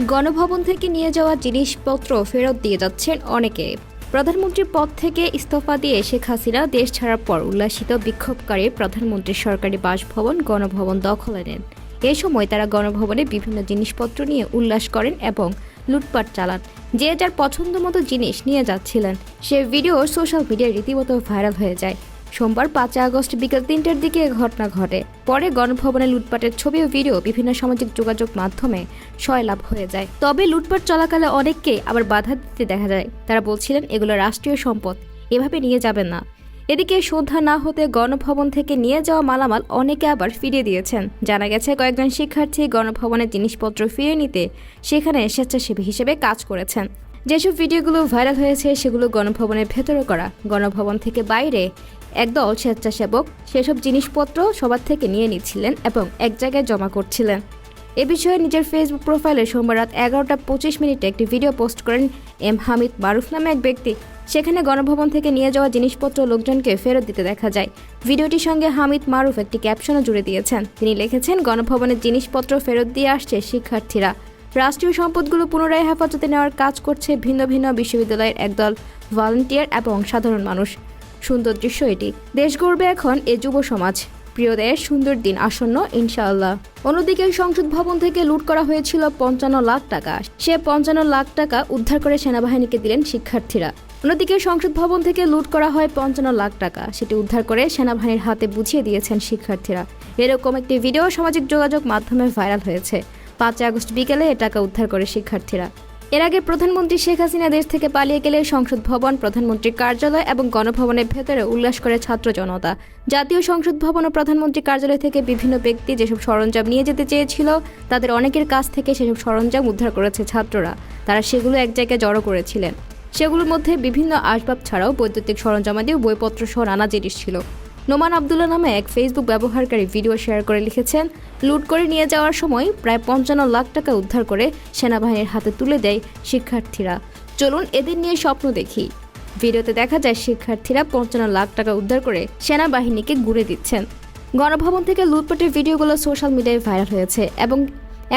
গণভবন থেকে নিয়ে যাওয়া জিনিসপত্র ফেরত দিয়ে যাচ্ছেন অনেকে। প্রধানমন্ত্রীর পদ থেকে ইস্তফা দিয়ে শেখ হাসিনা দেশ ছাড়ার পর উল্লাসিত বিক্ষোভকারী প্রধানমন্ত্রীর সরকারি বাসভবন গণভবন দখলে নেন। এ সময় তারা গণভবনে বিভিন্ন জিনিসপত্র নিয়ে উল্লাস করেন এবং লুটপাট চালান। যে যার পছন্দ মতো জিনিস নিয়ে যাচ্ছিলেন। সে ভিডিও সোশ্যাল মিডিয়ায় রীতিমতো ভাইরাল হয়ে যায়। সোমবার পাঁচ আগস্ট বিকেল তিনটার দিকে ঘটনা ঘটে। পরে গণভবনে লুটপাটের ছবি ও ভিডিও বিভিন্ন সামাজিক যোগাযোগ মাধ্যমে সয়লাভ হয়ে যায়। তবে লুটপাট চলাকালে অনেককে আবার বাধা দিতে দেখা যায়। তারা বলছিলেন, এগুলো রাষ্ট্রীয় সম্পদ। এভাবে নিয়ে যাবেন না। এদিকে সন্ধ্যা না হতে গণভবন থেকে নিয়ে যাওয়া মালামাল অনেকে আবার ফিরিয়ে দিয়েছেন। জানা গেছে, কয়েকজন শিক্ষার্থী গণভবনের জিনিসপত্র ফিরিয়ে নিতে সেখানে স্বেচ্ছাসেবী হিসেবে কাজ করেছেন। যেসব ভিডিওগুলো ভাইরাল হয়েছে, সেগুলো গণভবনের ভেতরে করা। গণভবন থেকে বাইরে একদল স্বেচ্ছাসেবক সেসব জিনিসপত্র সবার থেকে নিয়ে নিচ্ছিলেন এবং এক জায়গায় জমা করছিলেন। এ বিষয়ে নিজের ফেসবুক প্রোফাইলে সোমবার রাত এগারোটা পঁচিশ মিনিটে একটি ভিডিও পোস্ট করেন এম হামিদ মারুফ নামে এক ব্যক্তি। সেখানে গণভবন থেকে নিয়ে যাওয়া জিনিসপত্র লোকজনকে ফেরত দিতে দেখা যায়। ভিডিওটির সঙ্গে হামিদ মারুফ একটি ক্যাপশনও জুড়ে দিয়েছেন। তিনি লিখেছেন, গণভবনের জিনিসপত্র ফেরত দিয়ে আসছে শিক্ষার্থীরা। রাষ্ট্রীয় সম্পদগুলো পুনরায় হেফাজতে নেওয়ার কাজ করছে ভিন্ন ভিন্ন বিশ্ববিদ্যালয়ের একদল ভলান্টিয়ার এবং সাধারণ মানুষ। সুন্দর দৃশ্য এটি। দেশ গড়বে এখন এ যুব সমাজ। প্রিয় দেশ, সুন্দর দিন আসন্ন, ইনশাআল্লাহ। অন্যদিকে সংসদ ভবন থেকে লুট করা হয়েছিল পঞ্চান্ন লাখ টাকা। সে পঞ্চান্ন লাখ টাকা উদ্ধার করে সেনাবাহিনীকে দিলেন শিক্ষার্থীরা। অন্যদিকে সংসদ ভবন থেকে লুট করা হয় পঞ্চান্ন লাখ টাকা। সেটি উদ্ধার করে সেনাবাহিনীর হাতে বুঝিয়ে দিয়েছেন শিক্ষার্থীরা। এরকম একটি ভিডিও সামাজিক যোগাযোগ মাধ্যমে ভাইরাল হয়েছে। পাঁচই আগস্ট বিকেলে এ টাকা উদ্ধার করে শিক্ষার্থীরা। এর আগে প্রধানমন্ত্রী শেখ হাসিনা দেশ থেকে পালিয়ে গেলে সংসদ ভবন, প্রধানমন্ত্রীর কার্যালয় এবং গণভবনের ভেতরে উল্লাস করে ছাত্র জনতা। জাতীয় সংসদ ভবন ও প্রধানমন্ত্রী কার্যালয় থেকে বিভিন্ন ব্যক্তি যেসব সরঞ্জাম নিয়ে যেতে চেয়েছিল, তাদের অনেকের কাছ থেকে সেসব সরঞ্জাম উদ্ধার করেছে ছাত্ররা। তারা সেগুলো এক জায়গায় জড়ো করেছিলেন। সেগুলোর মধ্যে বিভিন্ন আসবাব ছাড়াও বৈদ্যুতিক সরঞ্জামাদি বইপত্র সহ নানা জিনিস ছিল। নোমান আবদুল্লা নামে এক ফেসবুক ব্যবহারকারী ভিডিও শেয়ার করে লিখেছেন, লুট করে নিয়ে যাওয়ার সময় প্রায় পঞ্চান্ন লাখ টাকা উদ্ধার করে সেনাবাহিনীর হাতে তুলে দেয় শিক্ষার্থীরা। চলুন এদের নিয়ে স্বপ্ন দেখি। ভিডিওতে দেখা যায়, শিক্ষার্থীরা পঞ্চান্ন লাখ টাকা উদ্ধার করে সেনাবাহিনীকে ঘুরে দিচ্ছেন। গণভবন থেকে লুটপাটের ভিডিওগুলো সোশ্যাল মিডিয়ায় ভাইরাল হয়েছে এবং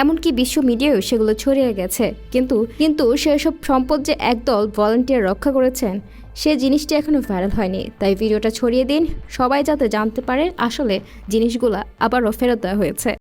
এমনকি বিশ্ব মিডিয়ায়ও সেগুলো ছড়িয়ে গেছে। কিন্তু কিন্তু সেসব সম্পদ যে একদল ভলান্টিয়ার রক্ষা করেছেন, সে জিনিসটি এখনও ভাইরাল হয়নি। তাই ভিডিওটা ছড়িয়ে দিন। সবাই যাতে জানতে পারে আসলে জিনিসগুলো আবারও ফেরত দেওয়া হয়েছে।